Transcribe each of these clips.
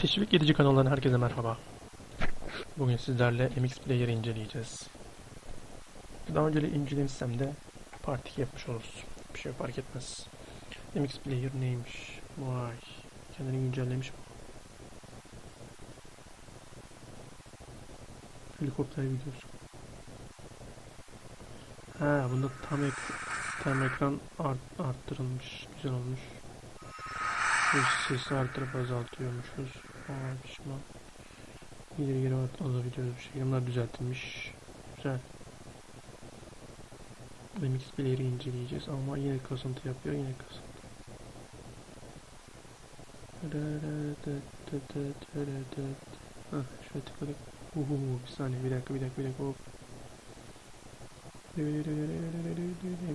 Teşvik edici kanalından herkese merhaba. Bugün sizlerle MX Player'ı inceleyeceğiz. Daha önce incelemişsem de part 2 yapmış oluruz. Bir şey fark etmez. MX Player neymiş? Vay. Kendini güncellemiş mi? Helikopter videosu. Ha bunda tam, ek tam ekran art arttırılmış. Güzel olmuş. Sesi artırıp azaltıyormuşuz. Aa pişman. Geri at- alabiliyoruz bir şekilde. Bunlar düzeltilmiş. Güzel. MX Player'ı inceleyeceğiz ama yine kasıntı yapıyor. Yine kasıntı. Hah şöyle tıkladık. Uhu bir saniye bir dakika bir dakika bir dakika hop.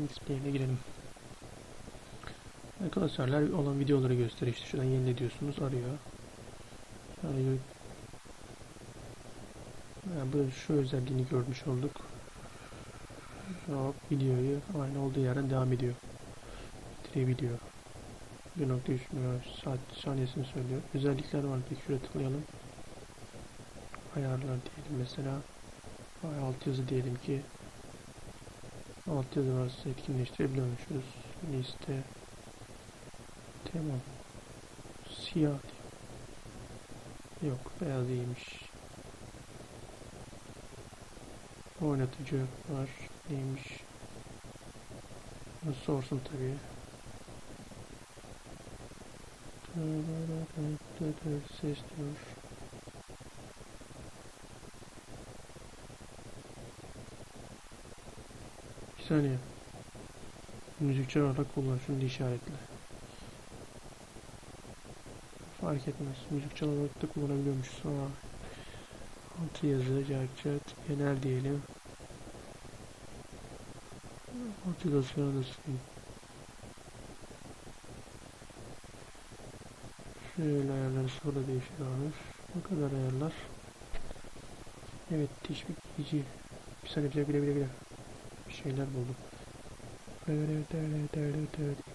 MX Player'e girelim. Arkadaşlar olan videoları gösteriyor işte şuradan yenile diyorsunuz arıyor. Bu şu özelliğini görmüş olduk. Hop videoyu aynı olduğu yerden devam ediyor. Bitirebiliyor. 1.3 MHz saat saniyesini söylüyor. Özellikler var peki şuraya tıklayalım. Ayarlar diyelim mesela. Alt yazı diyelim ki alt yazı varsa etkinleştirebiliyormuşuz. Liste Tamam. Siyah. Yok beyaz iyiymiş. Oynatıcı var. Neymiş? Bunu sorsun tabii. Ses diyor. Bir saniye. Müzikçi olarak kullan. Şunu işaretle. Fark etmez. Müzik çalarak da kullanabiliyormuşuz. Aa. Altı yazı, cahçat, genel diyelim. Motivasyonu da sileyim. Şöyle ayarları sonra değişiyormuş. Ne kadar ayarlar? Evet, teşvik edici. Bir saniye bile bile bile bile. Bir şeyler buldum.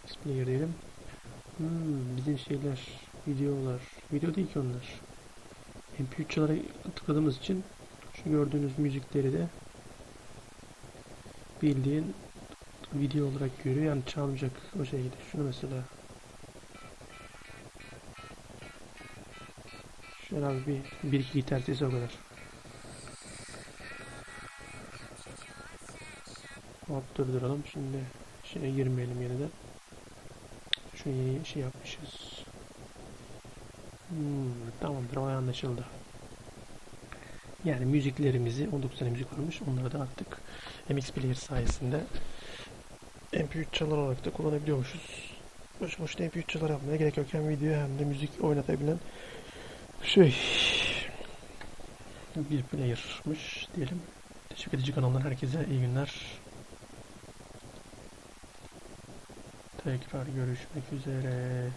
Explayer diyelim. Hmm, bizim şeyler videolar. Video değil ki onlar. MP3'lara tıkladığımız için şu gördüğünüz müzikleri de bildiğin video olarak görüyor. Yani çalmayacak o şekilde. Şunu mesela şöyle abi bir, bir iki gitar sesi o kadar. Hop durduralım. Şimdi şeye girmeyelim yeniden. Şu yeni şey yapmışız. Hmm, tamamdır o anlaşıldı. Yani müziklerimizi 19 tane müzik varmış. Onları da artık MX Player sayesinde MP3 çalar olarak da kullanabiliyormuşuz. Boş boşuna MP3 çalar yapmaya gerek yok. Hem video hem de müzik oynatabilen şey bir player'mış diyelim. Teşekkür edici kanalından herkese iyi günler. Tekrar görüşmek üzere.